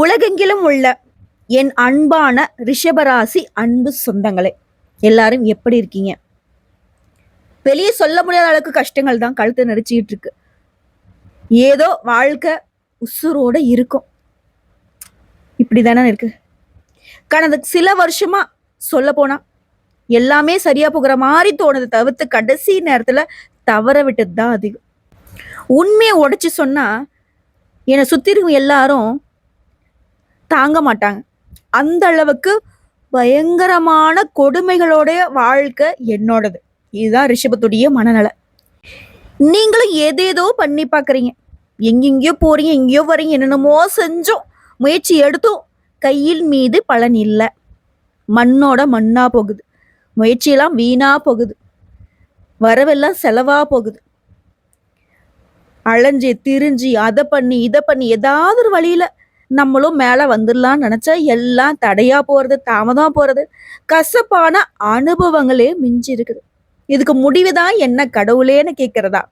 உலகெங்கிலும் உள்ள என் அன்பான ரிஷபராசி அன்பு சொந்தங்களே எல்லாரும் எப்படி இருக்கீங்க? வெளியே சொல்ல முடியாத அளவுக்கு கஷ்டங்கள் தான் கழுத்தை நெரிச்சிக்கிட்டு இருக்கு. ஏதோ வாழ்க்கை உசுரோட இருக்கும். இப்படி தானே இருக்கு. கடந்த சில வருஷமா சொல்ல போனா எல்லாமே சரியா போகிற மாதிரி தோணுது. தவிர்த்து கடைசி நேரத்துல தவற விட்டது தான் அதிகம். உண்மையை உடைச்சு சொன்னா என்னை சுத்தி இருக்கும் எல்லாரும் தாங்க மாட்டாங்க. அந்த அளவுக்கு பயங்கரமான கொடுமைகளோடைய வாழ்க்கை என்னோடது. இதுதான் ரிஷபத்துடைய மனநல. நீங்களும் ஏதேதோ பண்ணி பார்க்குறீங்க. எங்கெங்கேயோ போறீங்க எங்கேயோ வரீங்க என்னென்னமோ செஞ்சோம் முயற்சி எடுத்தோம். கையில் மீது பலன் இல்லை. மண்ணோட மண்ணா போகுது. முயற்சியெல்லாம் வீணா போகுது. வரவெல்லாம் செலவா போகுது. அலைஞ்சு திரிஞ்சு அதை பண்ணி இதை பண்ணி ஏதாவது ஒரு வழியில் நம்மளும் மேலே வந்துடலாம்னு நினச்சா எல்லாம் தடையா போகிறது தாமதமா போகிறது கசப்பான அனுபவங்களே மிஞ்சி இருக்குது. இதுக்கு முடிவு தான் என்ன கடவுளேன்னு கேட்குறதா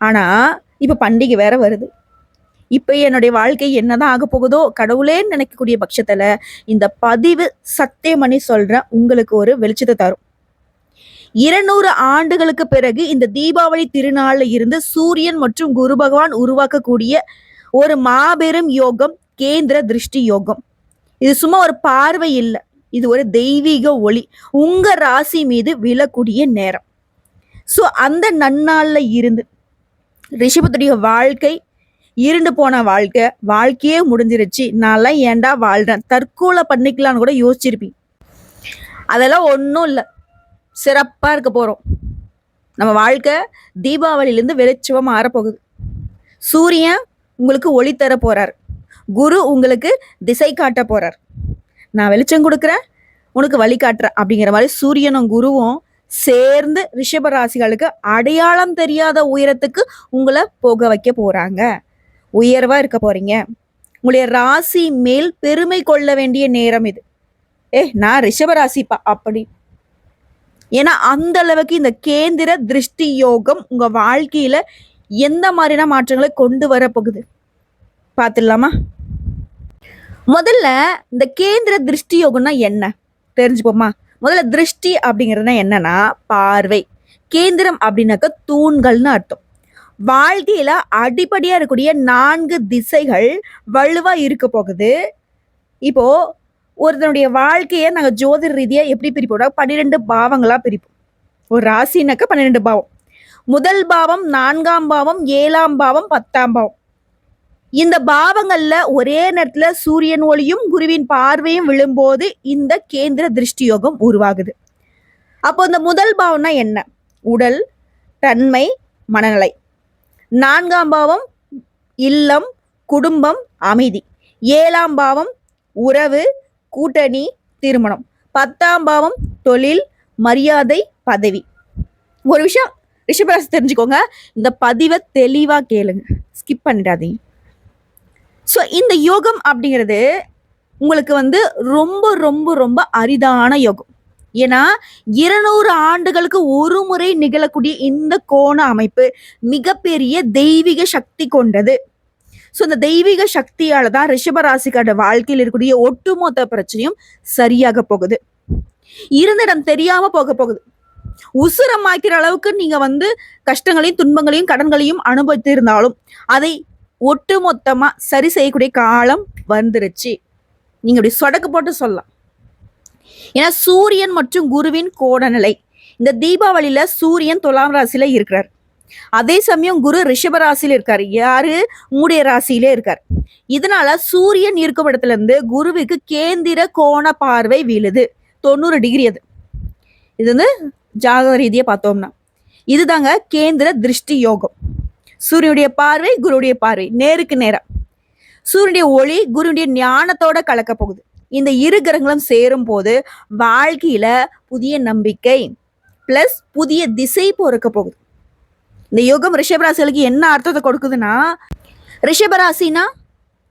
ஆனால் இப்போ பண்டிகை வேற வருது. இப்போ என்னுடைய வாழ்க்கை என்னதான் ஆக போகுதோ கடவுளேன்னு நினைக்கக்கூடிய பட்சத்தில் இந்த பதிவு சத்தியமணி சொல்கிற உங்களுக்கு ஒரு வெளிச்சத்தை தரும். இருநூறு ஆண்டுகளுக்கு பிறகு இந்த தீபாவளி திருநாளில் இருந்து சூரியன் மற்றும் குரு பகவான் உருவாக்கக்கூடிய ஒரு மாபெரும் யோகம் கேந்திர திருஷ்டி யோகம். இது சும்மா ஒரு பார்வை இல்லை. இது ஒரு தெய்வீக ஒளி. உங்க ராசி மீது விழக்கூடிய நேரம். ஸோ அந்த நன்னாளில் இருந்து ரிஷபத்துடைய வாழ்க்கை இருண்டு போன வாழ்க்கை வாழ்க்கையே முடிஞ்சிருச்சு. நான்லாம் ஏன்டா வாழ்றேன்? தற்கொலை பண்ணிக்கலாம்னு கூட யோசிச்சிருப்பீங்க. அதெல்லாம் ஒன்றும் இல்லை. சிறப்பாக இருக்க போகிறோம் நம்ம வாழ்க்கை தீபாவளியிலேருந்து வெளிச்சமாக மாறப்போகுது. சூரியன் உங்களுக்கு ஒளி தர போகிறார் குரு உங்களுக்கு திசை காட்ட போறார். நான் வெளிச்சம் கொடுக்குறேன் உனக்கு வழி காட்டுறேன் அப்படிங்கிற மாதிரி சூரியனும் குருவும் சேர்ந்து ரிஷப ராசிகளுக்கு அடையாளம் தெரியாத உயரத்துக்கு உங்களை போக வைக்க போறாங்க. உயர்வா இருக்க போறீங்க. உங்களுடைய ராசி மேல் பெருமை கொள்ள வேண்டிய நேரம் இது. ஏ நான் ரிஷப ராசிப்பா அப்படி. ஏன்னா அந்த அளவுக்கு இந்த கேந்திர திருஷ்டி யோகம் உங்க வாழ்க்கையில எந்த மாதிரியான மாற்றங்களை கொண்டு வர போகுது பார்த்துடலாமா முதல்ல இந்த கேந்திர திருஷ்டி யோகம்னா என்ன? தெரிஞ்சுப்போமா? முதல்ல திருஷ்டி அப்படிங்கிறதுனா என்னன்னா பார்வை. கேந்திரம் அப்படின்னாக்க தூண்கள்னு அர்த்தம். வாழ்க்கையில அடிப்படையா இருக்கக்கூடிய நான்கு திசைகள் வலுவா இருக்க போகுது. இப்போ ஒருத்தனுடைய வாழ்க்கையை நாங்கள் ஜோதிட ரீதியாக எப்படி பிரிப்போம் பன்னிரெண்டு பாவங்களாக பிரிப்போம். ஒரு ராசினாக்க பன்னிரெண்டு பாவம். முதல் பாவம் நான்காம் பாவம் ஏழாம் பாவம் பத்தாம் பாவம். இந்த பாவங்கள்ல ஒரே நேரத்துல சூரியன் ஒளியும் குருவின் பார்வையும் விழும்போது இந்த கேந்திர திருஷ்டி யோகம் உருவாகுது. அப்போ இந்த முதல் பாவம்னா என்ன? உடல் தன்மை மனநிலை. நான்காம் பாவம் இல்லம் குடும்பம் அமைதி. ஏழாம் பாவம் உறவு கூட்டணி திருமணம். பத்தாம் பாவம் தொழில் மரியாதை பதவி. ஒரு விஷயம் ரிஷபராசி தெரிஞ்சுக்கோங்க. இந்த பதிவை தெளிவாக கேளுங்க. ஸ்கிப் பண்ணிடாதீங்க. ஸோ இந்த யோகம் அப்படிங்கிறது உங்களுக்கு வந்து ரொம்ப ரொம்ப ரொம்ப அரிதான யோகம். ஏன்னா இருநூறு ஆண்டுகளுக்கு ஒரு முறை நிகழக்கூடிய இந்த கோண அமைப்பு மிகப்பெரிய தெய்வீக சக்தி கொண்டது. ஸோ இந்த தெய்வீக சக்தியால தான் ரிஷபராசிக்கார வாழ்க்கையில் இருக்கக்கூடிய ஒட்டுமொத்த பிரச்சனையும் சரியாக போகுது. இருந்த இடம் தெரியாம போக போகுது. உசுரமாக்கிற அளவுக்கு நீங்க வந்து கஷ்டங்களையும் துன்பங்களையும் கடன்களையும் அனுபவித்து இருந்தாலும் அதை ஒட்டு மொத்தமாக சரி செய்யக்கூடிய காலம் வந்துருச்சு. நீங்கள் அப்படி சொடக்கு போட்டு சொல்லலாம். ஏன்னா சூரியன் மற்றும் குருவின் கோடநிலை. இந்த தீபாவளியில் சூரியன் துலாம் ராசியில் இருக்கிறார். அதே சமயம் குரு ரிஷப ராசியில் இருக்கார். யாரு? மூடிய ராசியிலே இருக்கார். இதனால சூரியன் இருக்கும் இடத்துல இருந்து குருவுக்கு கேந்திர கோண பார்வை வீழுது. தொண்ணூறு டிகிரி அது. இது வந்து ஜாதக ரீதியை பார்த்தோம்னா. இதுதாங்க கேந்திர திருஷ்டி யோகம். சூரியனுடைய பார்வை குருவுடைய பார்வை. நேருக்கு நேரம். சூரியனுடைய ஒளி குருவுடைய ஞானத்தோட கலக்க போகுது. இந்த இரு கிரகங்களும் சேரும் போது வாழ்க்கையில புதிய நம்பிக்கை பிளஸ் புதிய திசை பொறுக்க போகுது. இந்த யோகம் ரிஷபராசிகளுக்கு என்ன அர்த்தத்தை கொடுக்குதுன்னா ரிஷபராசினா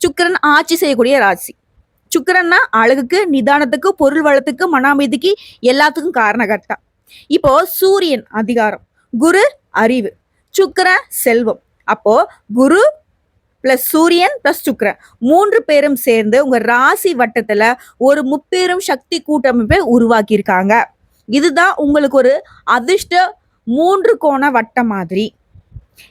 சுக்கரன் ஆட்சி செய்யக்கூடிய ராசி. சுக்கரன்னா அழகுக்கு நிதானத்துக்கு பொருள் வளத்துக்கு மன அமைதிக்கு எல்லாத்துக்கும் காரணகர்த்தா. இப்போ சூரியன் அதிகாரம். குரு அறிவு. சுக்கிர செல்வம். அப்போ குரு பிளஸ் சூரியன் பிளஸ் சுக்கரன் மூன்று பேரும் சேர்ந்து உங்க ராசி வட்டத்துல ஒரு முப்பெரும் சக்தி கூட்டமைப்பை உருவாக்கியிருக்காங்க. இதுதான் உங்களுக்கு ஒரு அதிர்ஷ்ட மூன்று கோண வட்டம் மாதிரி.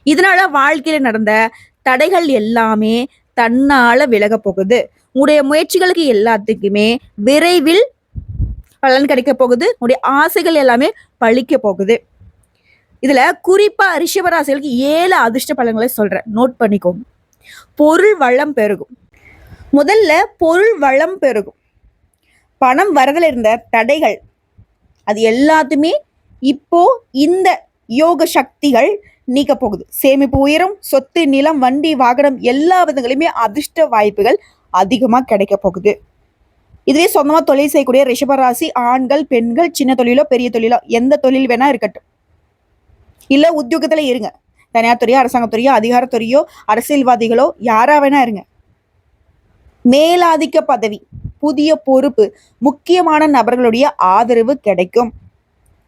இதனால வாழ்க்கையில நடந்த தடைகள் எல்லாமே தன்னால விலக போகுது. உங்களுடைய முயற்சிகளுக்கு எல்லாத்துக்குமே விரைவில் பலன் கிடைக்க போகுது. உங்களுடைய ஆசைகள் எல்லாமே பழிக்க போகுது. இதுல குறிப்பா ரிஷபராசிகளுக்கு ஏழு அதிர்ஷ்ட பலன்களை சொல்றேன். நோட் பண்ணிக்கோங்க பொருள் வளம் பெருகும். முதல்ல பொருள் வளம் பெருகும். பணம் வரதுல இருந்த தடைகள் அது எல்லாத்துமே இப்போ இந்த யோக சக்திகள் நீக்க போகுது. சேமிப்பு உயரும் சொத்து நிலம் வண்டி வாகனம் எல்லா விதங்களையுமே அதிர்ஷ்ட வாய்ப்புகள் அதிகமாக கிடைக்க போகுது. இதுவே சொந்தமாக தொழில் செய்யக்கூடிய ரிஷபராசி ஆண்கள் பெண்கள் சின்ன தொழிலோ பெரிய தொழிலோ எந்த தொழில் வேணா இருக்கட்டும். இல்லை உத்தியோகத்தில் இருங்க. தனியார் துறையோ அரசாங்கத்துறையோ அதிகாரத்துறையோ அரசியல்வாதிகளோ யாரா வேணா இருங்க. மேலாதிக்க பதவி புதிய பொறுப்பு முக்கியமான நபர்களுடைய ஆதரவு கிடைக்கும்.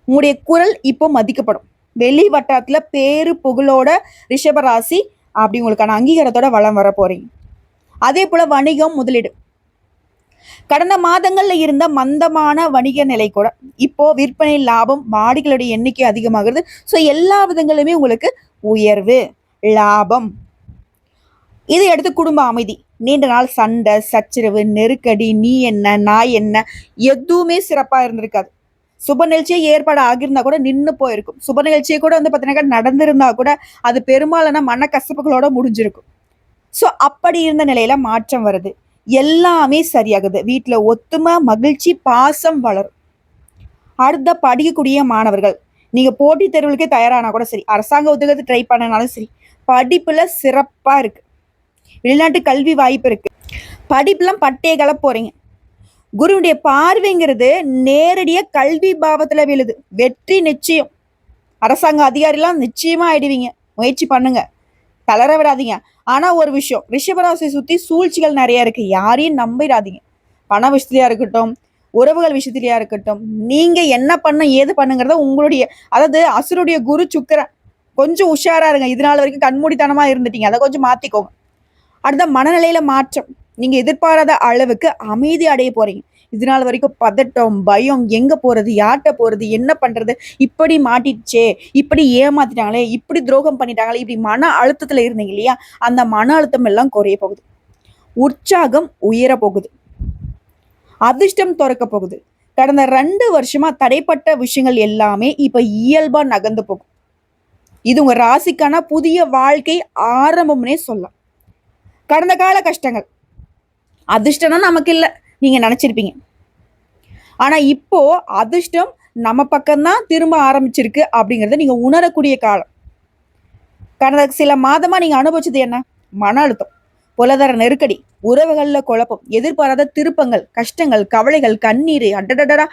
உங்களுடைய குரல் இப்போ மதிக்கப்படும். வெளி வட்டாரத்துல பேரு புகழோட ரிஷபராசி அப்படி உங்களுக்கான அங்கீகாரத்தோட வளம் வர போறீங்க அதே போல வணிகம் முதலீடு. கடந்த மாதங்கள்ல இருந்த மந்தமான வணிக நிலை கூட இப்போ விற்பனை லாபம் மாடிகளுடைய எண்ணிக்கை அதிகமாகிறது. ஸோ எல்லா விதங்களுமே உங்களுக்கு உயர்வு லாபம். இதை எடுத்து குடும்ப அமைதி. நீண்ட நாள் சண்டை சச்சரவு நெருக்கடி நீ என்ன நான் என்ன எதுவுமே சிறப்பாக இருந்திருக்காது. சுப நிகழ்ச்சியே ஏற்பாடு ஆகியிருந்தா கூட நின்று போயிருக்கும். சுப நிகழ்ச்சியை கூட வந்து பார்த்தீங்கன்னா நடந்திருந்தா கூட அது பெரும்பாலான மனக்கசப்புகளோட முடிஞ்சிருக்கும். ஸோ அப்படி இருந்த நிலையில மாற்றம் வருது. எல்லாமே சரியாகுது. வீட்டில் ஒத்துமை மகிழ்ச்சி பாசம் வளரும். அடுத்த படிக்கக்கூடிய மாணவர்கள் நீங்கள் போட்டித் தேர்வுகளுக்கே தயாரானா கூட சரி அரசாங்க உத்தியோகத்தை ட்ரை பண்ணனாலும் சரி படிப்பில் சிறப்பாக இருக்குது வெளிநாட்டு கல்வி வாய்ப்பு இருக்குது படிப்புலாம் பட்டே கல போகிறீங்க குருவுடைய பார்வைங்கிறது நேரடியாக கல்வி பாவத்தில் விழுது. வெற்றி நிச்சயம். அரசாங்க அதிகாரிலாம் நிச்சயமாக ஆயிடுவீங்க. முயற்சி பண்ணுங்கள் தளர விடாதீங்க. ஆனால் ஒரு விஷயம். ரிஷபராசியை சுற்றி சூழ்ச்சிகள் நிறைய இருக்குது யாரையும் நம்பிடாதீங்க. பண விஷயத்திலயா இருக்கட்டும் உறவுகள் விஷயத்திலயா இருக்கட்டும் நீங்கள் என்ன பண்ண ஏது பண்ணுங்கிறத உங்களுடைய அதாவது அசுருடைய குரு சுக்கிரன் கொஞ்சம் உஷாராக இருங்க. இது நாள் வரைக்கும் கண்மூடித்தனமாக இருந்துட்டீங்க. அதை கொஞ்சம் மாற்றிக்கோங்க அடுத்த மனநிலையில் மாற்றம். நீங்கள் எதிர்பாராத அளவுக்கு அமைதி அடைய போகிறீங்க இது நாள் வரைக்கும் பதட்டம் பயம் எங்க போறது யார்கிட்ட போறது என்ன பண்றது? இப்படி மாட்டிடுச்சே இப்படி ஏமாத்திட்டாங்களே இப்படி துரோகம் பண்ணிட்டாங்களே இப்படி மன அழுத்தத்துல இருந்தீங்க இல்லையா? அந்த மன அழுத்தம் எல்லாம் குறைய போகுது. உற்சாகம் உயர போகுது. அதிர்ஷ்டம் துறக்க போகுது. கடந்த ரெண்டு வருஷமா தடைப்பட்ட விஷயங்கள் எல்லாமே இப்ப இயல்பா நகர்ந்து போகும். இது உங்க ராசிக்கான புதிய வாழ்க்கை ஆரம்பம்னே சொல்லலாம். கடந்த கால கஷ்டங்கள். அதிர்ஷ்டம்னா நமக்கு இல்லை. நீங்கள் நினச்சிருப்பீங்க. ஆனால் இப்போது அதிர்ஷ்டம் நம்ம பக்கம்தான் திரும்ப ஆரம்பிச்சிருக்கு அப்படிங்கிறத நீங்கள் உணரக்கூடிய காலம். கடந்த சில மாதமாக நீங்கள் அனுபவிச்சது என்ன? மன அழுத்தம் பொருளாதார நெருக்கடி உறவுகளில் குழப்பம் எதிர்பாராத திருப்பங்கள் கஷ்டங்கள் கவலைகள் கண்ணீர் அடடடடா.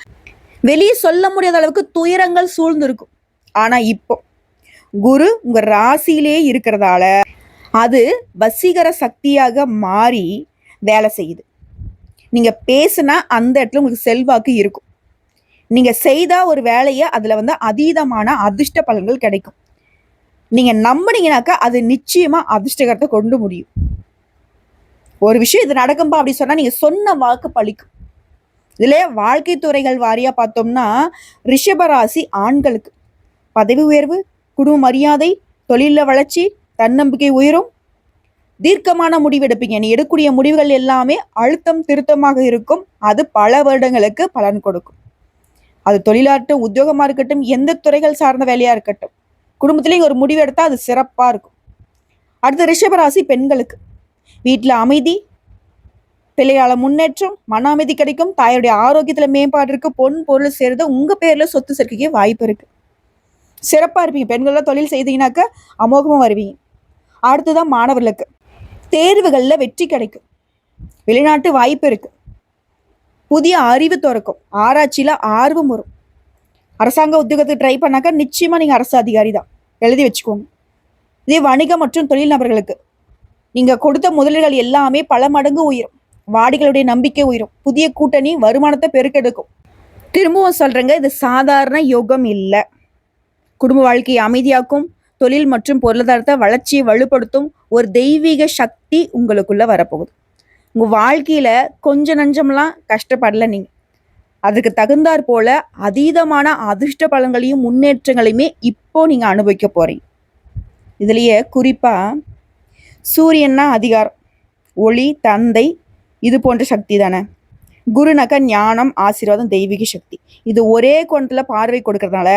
வெளியே சொல்ல முடியாத அளவுக்கு துயரங்கள் சூழ்ந்திருக்கும். ஆனால் இப்போ குரு உங்கள் ராசியிலே இருக்கிறதால அது வசீகர சக்தியாக மாறி வேலை செய்யுது. நீங்கள் பேசுனா அந்த இடத்துல உங்களுக்கு செல்வாக்கு இருக்கும். நீங்கள் செய்தால் ஒரு வேலையை அதில் வந்து அதீதமான அதிர்ஷ்ட பலன்கள் கிடைக்கும். நீங்கள் நம்பினீங்கனாக்கா அது நிச்சயமாக அதிர்ஷ்டகரத்தை கொண்டு முடியும். ஒரு விஷயம் இது நடக்கும்பா அப்படி சொன்னால் நீங்கள் சொன்ன வாக்கு பழிக்கும். இதுல வாழ்க்கை துறைகள் வாரியாக பார்த்தோம்னா ரிஷபராசி ஆண்களுக்கு. பதவி உயர்வு குடும்ப மரியாதை தொழிலில் வளர்ச்சி தன்னம்பிக்கை உயரும் தீர்க்கமான முடிவெடுப்பீங்க. நீ எடுக்கக்கூடிய முடிவுகள் எல்லாமே அழுத்தம் திருத்தமாக இருக்கும். அது பல வருடங்களுக்கு பலன் கொடுக்கும். அது தொழிலாட்டும் உத்தியோகமா இருக்கட்டும் எந்த துறைகள் சார்ந்த வேலையா இருக்கட்டும். குடும்பத்திலையும் ஒரு முடிவு எடுத்தா அது சிறப்பா இருக்கும். அடுத்த ரிஷபராசி பெண்களுக்கு. வீட்டில் அமைதி பிள்ளையால முன்னேற்றம் மன அமைதி கிடைக்கும். தாயுடைய ஆரோக்கியத்துல மேம்பாடு இருக்கு. பொன் பொருள் சேருது உங்க பேர்ல சொத்து சேர்க்கைக்கு வாய்ப்பு இருக்கு. சிறப்பா இருப்பீங்க. பெண்கள்லாம் தொழில் செய்தீங்கன்னாக்க அமோகமா வருவீங்க. அடுத்ததான் மாணவர்களுக்கு. தேர்வுகளில் வெற்றி கிடைக்கும். வெளிநாட்டு வாய்ப்பு இருக்கு. புதிய அறிவு திறக்கும். ஆராய்ச்சியில் ஆர்வம் வரும். அரசாங்க உத்தியோகத்துக்கு ட்ரை பண்ணாக்க நிச்சயமாக நீங்கள் அரசு அதிகாரி தான். எழுதி வச்சுக்கோங்க. இதே வணிகம் மற்றும் தொழில் நபர்களுக்கு. நீங்கள் கொடுத்த முதலீடுகள் எல்லாமே பல மடங்கு உயரும். வாடிகளுடைய நம்பிக்கை உயரும். புதிய கூட்டணி வருமானத்தை பெருக்கெடுக்கும். திரும்பவும் சொல்கிறேங்க இது சாதாரண யோகம் இல்லை. குடும்ப வாழ்க்கையை அமைதியாக்கும். தொழில் மற்றும் பொருளாதாரத்தை வளர்ச்சியை வலுப்படுத்தும் ஒரு தெய்வீக சக்தி உங்களுக்குள்ளே வரப்போகுது. உங்கள் வாழ்க்கையில் கொஞ்ச நஞ்சம்லாம் கஷ்டப்படல நீங்கள் அதுக்கு தகுந்தாற் போல அதீதமான அதிர்ஷ்ட பலன்களையும் முன்னேற்றங்களையுமே இப்போ நீங்கள் அனுபவிக்க போகிறீங்க இதுலேயே குறிப்பாக சூரியன்னா அதிகாரம் ஒளி தந்தை இது போன்ற சக்தி தானே. குருனாக்கா ஞானம் ஆசீர்வாதம் தெய்வீக சக்தி. இது ஒரே கோணத்தில் பார்வை கொடுக்கறதுனால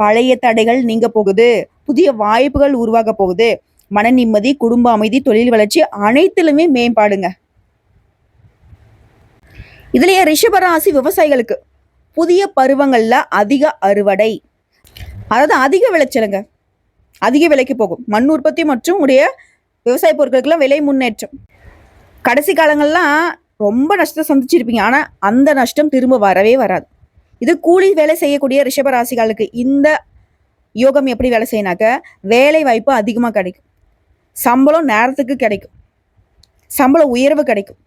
பழைய தடைகள் நீங்க போகுது. புதிய வாய்ப்புகள் உருவாக போகுது. மன நிம்மதி குடும்ப அமைதி தொழில் வளர்ச்சி அனைத்திலுமே மேம்பாடுங்க. இதுலயே ரிஷபராசி விவசாயிகளுக்கு புதிய பருவங்கள்ல அதிக அறுவடை. அதாவது அதிக விளைச்சலுங்க. அதிக விலைக்கு போகும். மண் உற்பத்தி மற்றும் உடைய விவசாய பொருட்களுக்கெல்லாம் விலை முன்னேற்றம். கடைசி காலங்கள்லாம் ரொம்ப நஷ்டம் சந்திச்சிருப்பீங்க. ஆனால் அந்த நஷ்டம் திரும்ப வரவே வராது. இது கூலி வேலை செய்யக்கூடிய ரிஷபராசிகளுக்கு இந்த யோகம் எப்படி வேலை செய்யினாக்க வேலை வாய்ப்பு அதிகமாக கிடைக்கும். சம்பளம் நேரத்துக்கு கிடைக்கும். சம்பள உயர்வு கிடைக்கும்.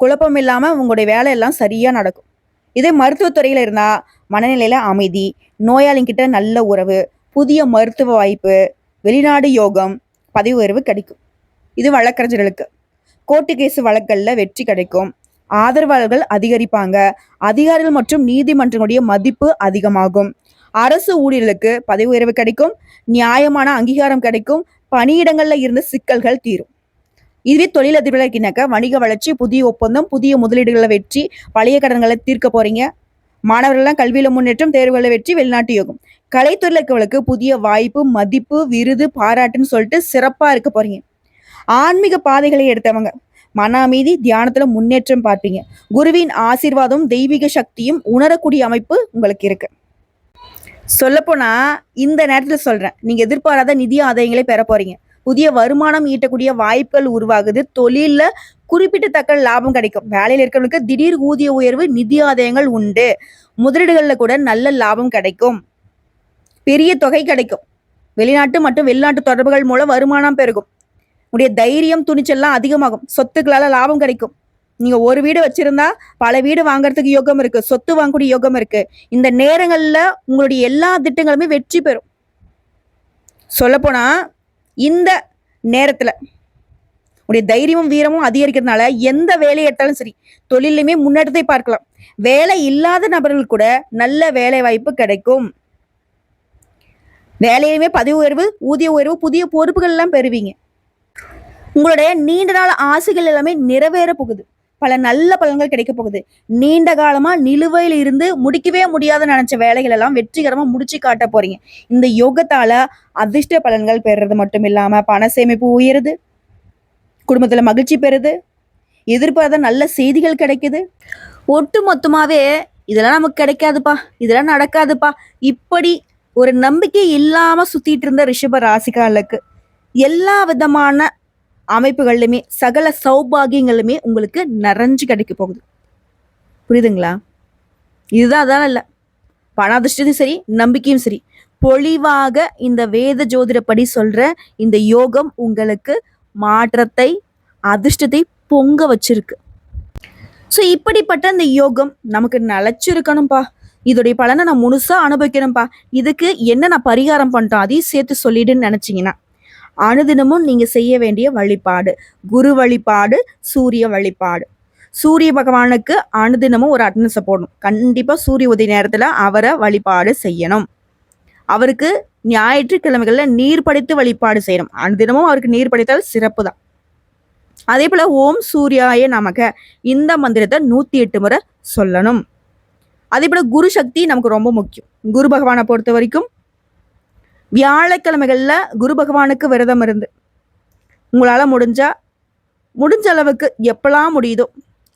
குழப்பம் இல்லாமல் உங்களுடைய வேலையெல்லாம் சரியாக நடக்கும். இதே மருத்துவத்துறையில் இருந்தால் மனநிலையில் அமைதி நோயாளிங்கிட்ட நல்ல உறவு புதிய மருத்துவ வாய்ப்பு வெளிநாடு யோகம் பதவி உயர்வு கிடைக்கும். இது வழக்கறிஞர்களுக்கு. கோர்ட்டு கேஸ் வழக்கல்ல வெற்றி கிடைக்கும். ஆதரவாளர்கள் அதிகரிப்பாங்க. அதிகாரிகள் மற்றும் நீதிமன்றங்களுடைய மதிப்பு அதிகமாகும். அரசு ஊழியர்களுக்கு பதவி உயர்வு கிடைக்கும் நியாயமான அங்கீகாரம் கிடைக்கும் பணியிடங்கள்ல இருந்த சிக்கல்கள் தீரும். இதுவே தொழிலதிபர்களுக்கு வணிக வளர்ச்சி புதிய ஒப்பந்தம் புதிய முதலீடுகளை வெற்றி பழைய கடன்களை தீர்க்க போறீங்க. மாணவர்கள்லாம் கல்வியில முன்னேற்றம் தேர்வுகளை வெற்றி வெளிநாட்டு யோகம். கலைத்துறையில் புதிய வாய்ப்பு மதிப்பு விருது பாராட்டுன்னு சொல்லிட்டு சிறப்பா இருக்க போறீங்க. ஆன்மீக பாதைகளை எடுத்தவங்க. மன அமைதி தியானத்துல முன்னேற்றம் பார்ப்பீங்க. குருவின் ஆசீர்வாதம் தெய்வீக சக்தியும் உணரக்கூடிய அமைப்பு உங்களுக்கு இருக்கு. சொல்லப்போனா இந்த நேரத்தில் சொல்றேன். நீங்க எதிர்பாராத நிதி ஆதாயங்களை பெற போறீங்க. புதிய வருமானம் ஈட்டக்கூடிய வாய்ப்புகள் உருவாகுது. தொழிலில் குறிப்பிட்டத்தக்க லாபம் கிடைக்கும். வேலையில் இருக்கிறவங்களுக்கு திடீர் ஊதிய உயர்வு நிதி ஆதாயங்கள் உண்டு. முதலீடுகளில் கூட நல்ல லாபம் கிடைக்கும். பெரிய தொகை கிடைக்கும். வெளிநாட்டு மற்றும் வெளிநாட்டு தொடர்புகள் மூலம் வருமானம் பெருகும். உடைய தைரியம் துணிச்சல்லாம் அதிகமாகும். சொத்துக்களால் லாபம் கிடைக்கும். நீங்க ஒரு வீடு வச்சிருந்தா பல வீடு வாங்குறதுக்கு யோகம் இருக்கு சொத்து வாங்கக்கூடிய யோகம் இருக்கு. இந்த நேரங்கள்ல உங்களுடைய எல்லா திட்டங்களுமே வெற்றி பெறும். சொல்லப்போனா இந்த நேரத்துல உடைய தைரியமும் வீரமும் அதிகரிக்கிறதுனால எந்த வேலையை எடுத்தாலும் சரி தொழிலுமே முன்னேற்றத்தை பார்க்கலாம். வேலை இல்லாத நபர்கள் கூட நல்ல வேலை வாய்ப்பு கிடைக்கும். வேலையிலுமே பதவி உயர்வு ஊதிய உயர்வு புதிய பொறுப்புகள் எல்லாம் பெறுவீங்க. உங்களுடைய நீண்ட நாள் ஆசைகள் எல்லாமே நிறைவேற போகுது. பல நல்ல பலன்கள் கிடைக்க போகுது. நீண்ட காலமா நிலுவையில் இருந்து முடிக்கவே முடியாத நினைச்ச வேலைகள் எல்லாம் வெற்றிகரமா முடிச்சு காட்ட போறீங்க. இந்த யோகத்தால அதிர்ஷ்ட பலன்கள் பெறுறது மட்டும் இல்லாம பண சேமிப்பு உயருது. குடும்பத்துல மகிழ்ச்சி பெறுது. எதிர்பார்த்த நல்ல செய்திகள் கிடைக்குது. ஒட்டு மொத்தமாவே இதெல்லாம் நமக்கு கிடைக்காதுப்பா. இதெல்லாம் நடக்காதுப்பா. இப்படி ஒரு நம்பிக்கை இல்லாம சுத்திட்டு இருந்த ரிஷப ராசிகாலுக்கு எல்லா விதமான அமைப்புகள்லையுமே சகல சௌபாகியங்களுமே உங்களுக்கு நிறைஞ்சு கிடைக்க போகுது. புரியுதுங்களா? இதுதான் அதான் இல்லை. பண அதிர்ஷ்டத்தையும் சரி நம்பிக்கையும் சரி. பொழிவாக இந்த வேத ஜோதிடப்படி சொல்ற இந்த யோகம் உங்களுக்கு மாற்றத்தை அதிர்ஷ்டத்தை பொங்க வச்சிருக்கு. ஸோ இப்படிப்பட்ட இந்த யோகம் நமக்கு நிலச்சிருக்கணும்ப்பா இதோடைய பலனை நான் முழுசாக அனுபவிக்கணும்ப்பா இதுக்கு என்ன நான் பரிகாரம் பண்ணிட்டோம் அதையும் சேர்த்து சொல்லிடுன்னு நினச்சிங்கன்னா அனுதினமும் நீங்கள் செய்ய வேண்டிய வழிபாடு. குரு வழிபாடு சூரிய வழிபாடு. சூரிய பகவானுக்கு அனுதினமும் ஒரு அட்டனஸை போடணும். கண்டிப்பாக சூரிய உதய நேரத்தில் அவரை வழிபாடு செய்யணும். அவருக்கு ஞாயிற்றுக்கிழமைகளில் நீர் படித்து வழிபாடு செய்யணும். அனுதினமும் அவருக்கு நீர் படித்தால் சிறப்பு தான் அதே போல் ஓம் சூர்யாய நமக. இந்த மந்திரத்தை நூற்றி எட்டு முறை சொல்லணும். அதே போல் குரு சக்தி நமக்கு ரொம்ப முக்கியம். குரு பகவானை பொறுத்த வரைக்கும் வியாழக்கிழமைகளில் குரு பகவானுக்கு விரதம் இருந்து. உங்களால் முடிஞ்சா முடிஞ்ச அளவுக்கு எப்பெல்லாம் முடியுதோ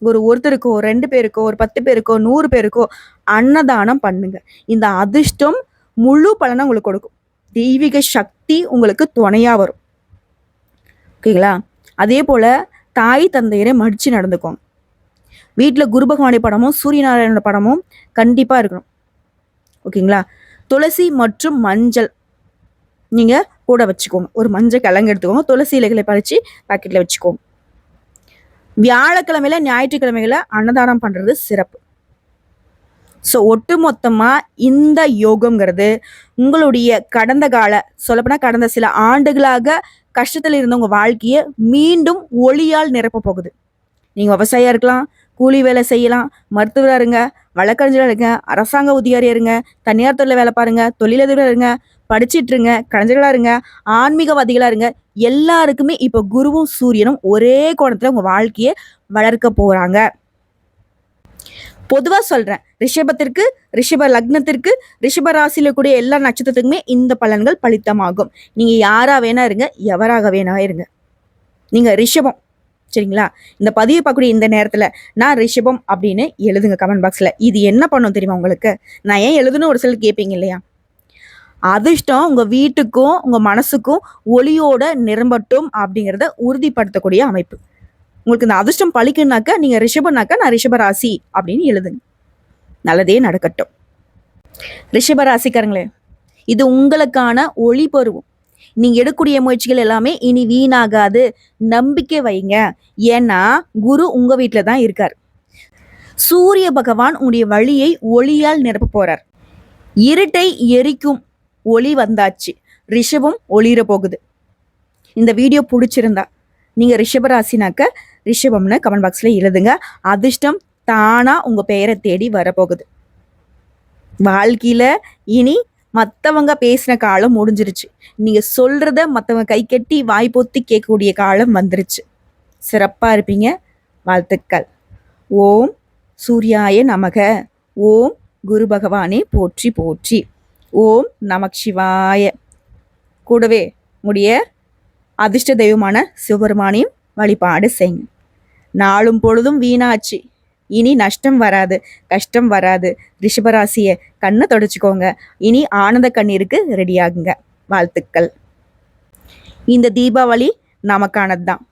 ஒரு ஒருத்தருக்கோ ரெண்டு பேருக்கோ ஒரு பத்து பேருக்கோ நூறு பேருக்கோ அன்னதானம் பண்ணுங்க. இந்த அதிர்ஷ்டம் முழு பலனை உங்களுக்கு கொடுக்கும். தெய்வீக சக்தி உங்களுக்கு துணையாக வரும். ஓகேங்களா? அதே போல் தாய் தந்தையரை மடித்து நடந்துக்கோங்க. வீட்டில் குரு பகவானி படமும் சூரியநாராயணோட படமும் கண்டிப்பாக இருக்கணும். ஓகேங்களா? துளசி மற்றும் மஞ்சள் நீங்கள் கூட வச்சுக்கோங்க. ஒரு மஞ்சள் கிழங்கு எடுத்துக்கோங்க. துளசி இலைகளை பறித்து பாக்கெட்டில் வச்சுக்கோங்க. வியாழக்கிழமையில ஞாயிற்றுக்கிழமைகளை அன்னதானம் பண்ணுறது சிறப்பு. ஸோ ஒட்டு மொத்தமாக இந்த யோகங்கிறது உங்களுடைய கடந்த கால சொல்லப்போனால் கடந்த சில ஆண்டுகளாக கஷ்டத்தில் இருந்த உங்கள் வாழ்க்கையை மீண்டும் ஒளியால் நிரப்ப போகுது. நீங்கள் விவசாயியாக இருக்கலாம் கூலி வேலை செய்யலாம் மருத்துவராக இருங்க வழக்கறிஞராக இருங்க அரசாங்க உதிகாரியாக இருங்க தனியார் துறையில் வேலை பாருங்க தொழிலதிபராக இருங்க படிச்சிட்ருங்க கலைஞர்களாக இருங்க ஆன்மீகவாதிகளாக இருங்க எல்லாருக்குமே இப்போ குருவும் சூரியனும் ஒரே கோணத்தில் உங்கள் வாழ்க்கையை வளர்க்க போகிறாங்க பொதுவாக சொல்கிறேன் ரிஷபத்திற்கு ரிஷப லக்னத்திற்கு ரிஷப ராசியில் கூடிய எல்லா நட்சத்திரத்துக்குமே இந்த பலன்கள் பலித்தமாகும். நீங்கள் யாராக வேணா இருங்க எவராக வேணா இருங்க. நீங்கள் ரிஷபம் சரிங்களா? இந்த பதிவு பார்க்கக்கூடிய இந்த நேரத்தில் நான் ரிஷபம் அப்படின்னு எழுதுங்க கமெண்ட் பாக்ஸில். இது என்ன பண்ணும் தெரியுமா உங்களுக்கு? நான் ஏன் எழுதுன்னு ஒரு சிலர் கேட்பீங்க இல்லையா? அதிர்ஷ்டம் உங்கள் வீட்டுக்கும் உங்கள் மனசுக்கும் ஒளியோட நிரம்பட்டும் அப்படிங்கிறத உறுதிப்படுத்தக்கூடிய அமைப்பு. உங்களுக்கு இந்த அதிர்ஷ்டம் பழிக்குனாக்கா நீங்கள் ரிஷபனாக்கா நான் ரிஷபராசி அப்படின்னு எழுதுங்க. நல்லதே நடக்கட்டும். ரிஷபராசிக்காரங்களே இது உங்களுக்கான ஒளி பருவம். நீங்கள் எடுக்கக்கூடிய முயற்சிகள் எல்லாமே இனி வீணாகாது. நம்பிக்கை வைங்க. ஏன்னா குரு உங்கள் வீட்டில் தான் இருக்கார். சூரிய பகவான் உங்களுடைய வழியை ஒளியால் நிரப்ப போறார். இருட்டை எரிக்கும் ஒளி வந்தாச்சு. ரிஷபம் ஒளிர போகுது. இந்த வீடியோ பிடிச்சிருந்தா நீங்கள் ரிஷபராசினாக்க ரிஷபம்னு கமெண்ட் பாக்ஸில் எழுதுங்க. அதிர்ஷ்டம் தானாக உங்கள் பெயரை தேடி வரப்போகுது. வாழ்க்கையில் இனி மற்றவங்க பேசின காலம் முடிஞ்சிருச்சு. நீங்கள் சொல்கிறத மற்றவங்க கை கட்டி வாய்ப்பொத்தி கேட்கக்கூடிய காலம் வந்துருச்சு. சிறப்பாக இருப்பீங்க. வாழ்த்துக்கள். ஓம் சூர்யாய நமக. ஓம் குரு பகவானே போற்றி போற்றி. ஓம் நமக் சிவாய கூடவே முடிய அதிர்ஷ்ட தெய்வமான சிவபெருமானையும் வழிபாடு செய்யுங்க நாளும் பொழுதும் வீணாச்சு. இனி நஷ்டம் வராது கஷ்டம் வராது. ரிஷபராசியை கண்ணை தொடச்சிக்கோங்க. இனி ஆனந்த கண்ணீருக்கு ரெடியாகுங்க வாழ்த்துக்கள். இந்த தீபாவளி நமக்கானது தான்